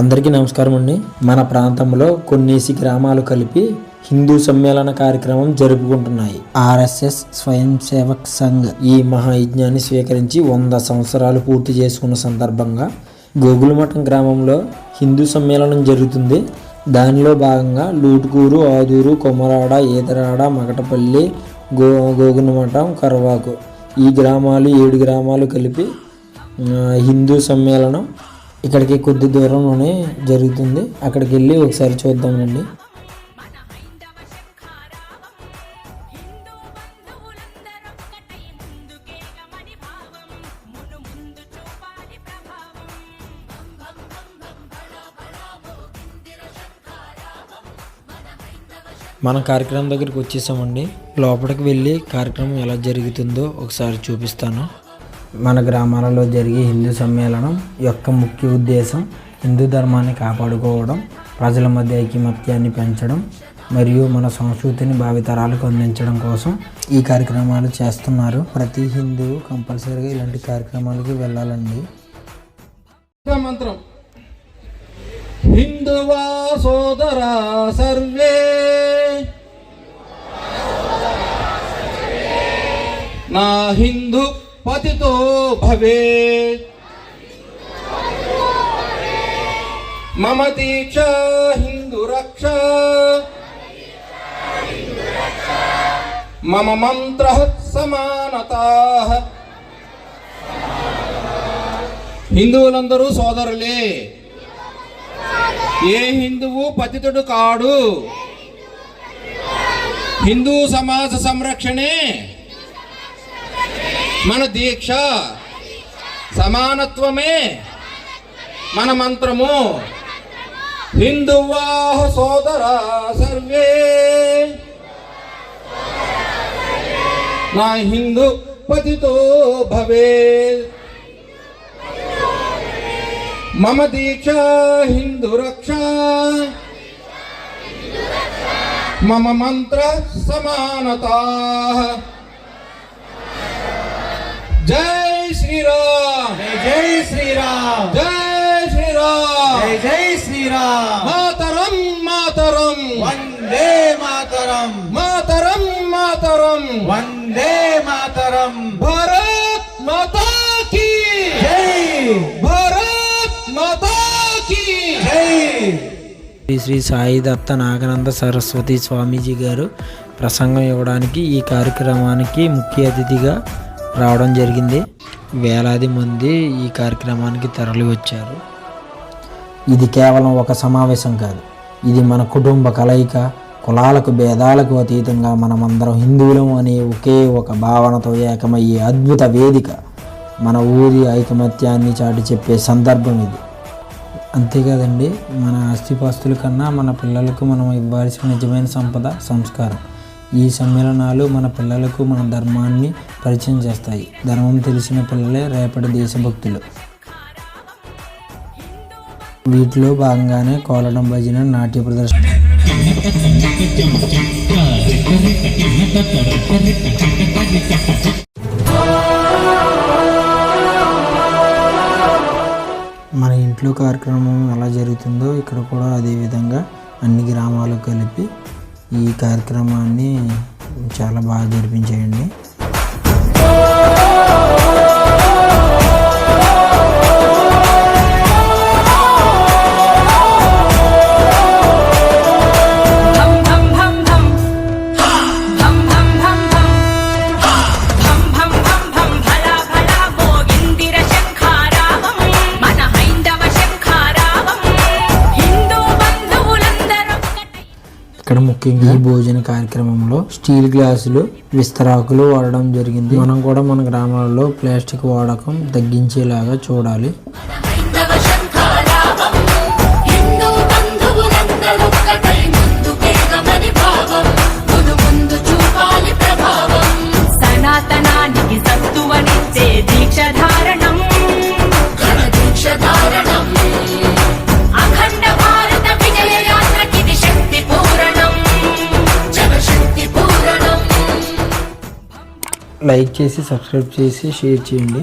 అందరికీ నమస్కారం అండి. మన ప్రాంతంలో కొన్నేసి గ్రామాలు కలిపి హిందూ సమ్మేళన కార్యక్రమం జరుపుకుంటున్నాయి. ఆర్ఎస్ఎస్ స్వయం సేవక్ సంఘ్ ఈ మహాయజ్ఞాన్ని స్వీకరించి వంద సంవత్సరాలు పూర్తి చేసుకున్న సందర్భంగా గోగులమఠం గ్రామంలో హిందూ సమ్మేళనం జరుగుతుంది. దానిలో భాగంగా లూటుకూరు ఆదూరు కొమరాడ ఈదరాడ మగటపల్లి గో గోగులమఠం కరవాకు ఈ గ్రామాలు ఏడు గ్రామాలు కలిపి హిందూ సమ్మేళనం ఇక్కడికి కొద్ది దూరంలోనే జరుగుతుంది. అక్కడికి వెళ్ళి ఒకసారి చూద్దామండి మన కార్యక్రమం దగ్గరికి వచ్చేసామండి. లోపలికి వెళ్ళి కార్యక్రమం ఎలా జరుగుతుందో ఒకసారి చూపిస్తాను. మన గ్రామాలలో జరిగే హిందూ సమ్మేళనం యొక్క ముఖ్య ఉద్దేశం హిందూ ధర్మాన్ని కాపాడుకోవడం ప్రజల మధ్య ఐకమత్యాన్ని పెంచడం మరియు మన సంస్కృతిని భావితరాలకు అందించడం కోసం ఈ కార్యక్రమాలు చేస్తున్నారు. ప్రతి హిందువు కంపల్సరీగా ఇలాంటి కార్యక్రమాలకి వెళ్ళాలండి. మంత్రం. హిందువా సోదరా సర్వే. నా హిందూ పతితో భవే. మమ దీక్ష హిందూరక్ష మమ మంత్ర సమానత హిందువులందరూ సోదరులే. ఏ హిందువు పతితుడు కాడు? హిందూ సమాజ సంరక్షణే. మన దీక్ష సమానత్వమే మన మంత్రము. హిందువా సోదరా సర్వే. నా హిందూ పతితో భవే. మమ దీక్ష హిందూ రక్ష. మమ మంత్ర సమానతా. జై శ్రీరామ్. జై శ్రీరామ్. జై శ్రీరామ్. జై శ్రీరామ్. మాతరం మాతరం. వందే మాతరం. మాతరం మాతరం. వందే మాతరం. భారత్ మాతా కీ. జై. భారత్ మాతా కీ. జై. శ్రీ శ్రీ సాయి దత్త నాగనంద సరస్వతి స్వామీజీ గారు ప్రసంగం ఇవ్వడానికి ఈ కార్యక్రమానికి ముఖ్య అతిథిగా రావడం జరిగింది. వేలాది మంది ఈ కార్యక్రమానికి తరలి వచ్చారు. ఇది కేవలం ఒక సమావేశం కాదు. ఇది మన కుటుంబ కలయిక కులాలకు భేదాలకు అతీతంగా మనమందరం హిందువులం అనే ఒకే ఒక భావనతో ఏకమయ్యే అద్భుత వేదిక మన ఊరి ఐకమత్యాన్ని చాటి చెప్పే సందర్భం ఇది. అంతేకాదండి మన ఆస్తిపాస్తుల కన్నా మన పిల్లలకు మనం ఇవ్వాల్సిన నిజమైన సంపద సంస్కారం. ఈ సమ్మేళనాలు మన పిల్లలకు మన ధర్మాన్ని పరిచయం చేస్తాయి. ధర్మం తెలిసిన పిల్లలే రేపటి దేశభక్తులు. వీటిలో భాగంగానే కోలడం భజన నాట్య ప్రదర్శన. మన ఇంట్లో కార్యక్రమం ఎలా జరుగుతుందో ఇక్కడ కూడా అదేవిధంగా అన్ని గ్రామాలు కలిపి ఈ కార్యక్రమాన్ని చాలా బాగా జరిపించేయండి. ఇక్కడ ముఖ్యంగా ఈ భోజన కార్యక్రమంలో స్టీల్ గ్లాసులు విస్తరాకులు వాడడం జరిగింది. మనం కూడా మన గ్రామాలలో ప్లాస్టిక్ వాడకం తగ్గించేలాగా చూడాలి. లైక్ చేసి సబ్స్క్రైబ్ చేసి షేర్ చేయండి.